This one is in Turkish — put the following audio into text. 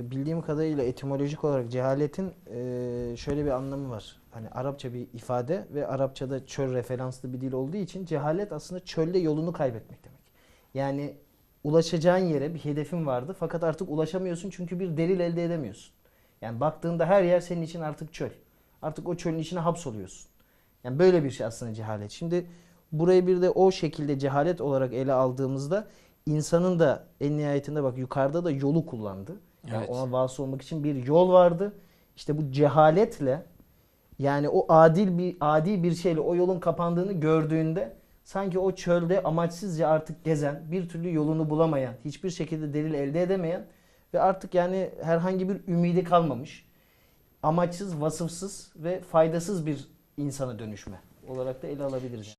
e, bildiğim kadarıyla etimolojik olarak cehaletin e, şöyle bir anlamı var. Hani Arapça bir ifade ve Arapçada çöl referanslı bir dil olduğu için cehalet aslında çölde yolunu kaybetmek demek. Yani ulaşacağın yere bir hedefin vardı fakat artık ulaşamıyorsun çünkü bir delil elde edemiyorsun. Yani baktığında her yer senin için artık çöl. Artık o çölün içine hapsoluyorsun. Yani böyle bir şey aslında cehalet. Şimdi burayı bir de o şekilde cehalet olarak ele aldığımızda insanın da en nihayetinde bak yukarıda da yolu kullandı. Yani Evet. ona vasıl olmak için bir yol vardı. İşte bu cehaletle yani o adil bir adi bir şeyle o yolun kapandığını gördüğünde sanki o çölde amaçsızca artık gezen, bir türlü yolunu bulamayan, hiçbir şekilde delil elde edemeyen ve artık yani herhangi bir ümidi kalmamış, amaçsız, vasıfsız ve faydasız bir insana dönüşme olarak da ele alabiliriz.